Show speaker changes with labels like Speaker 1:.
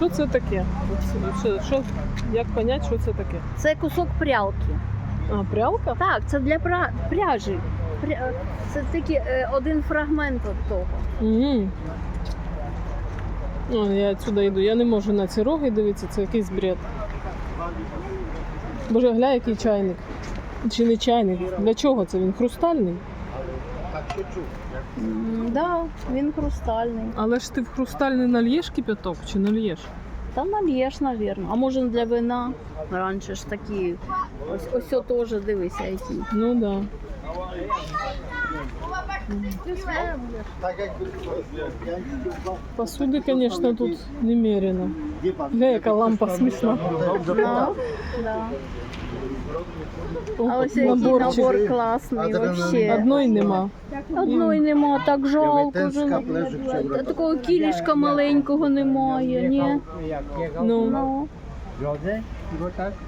Speaker 1: Що це таке? Що, що, як понять, що це таке?
Speaker 2: Це кусок прялки.
Speaker 1: А, прялка?
Speaker 2: Так, це для пра... пряжі. Пря... Це тільки е, один фрагмент від того.
Speaker 1: Угу. О, я отсюда йду. Я не можу на ці роги дивитися, це якийсь бред. Боже, гля, який чайник. Чи не чайник? Для чого це? Він хрустальний?
Speaker 2: М, Да, він хрустальний.
Speaker 1: Але ж ти в хрустальний нальєш кипяток чи нальєш?
Speaker 2: Та нальєш, навірно. А може для вина. Раніше ж такі. Ось ось теж дивися, які.
Speaker 1: Ну да. Посуди, звісно, тут немерено. Гля, яка лампа смішна.
Speaker 2: Да, да.
Speaker 1: О,
Speaker 2: А ось який набор класний вообще.
Speaker 1: Одної нема.
Speaker 2: Одної нема, так жалко. Вже. Та Такого кілішка маленького немає, ні.
Speaker 1: Ну,
Speaker 2: Ну,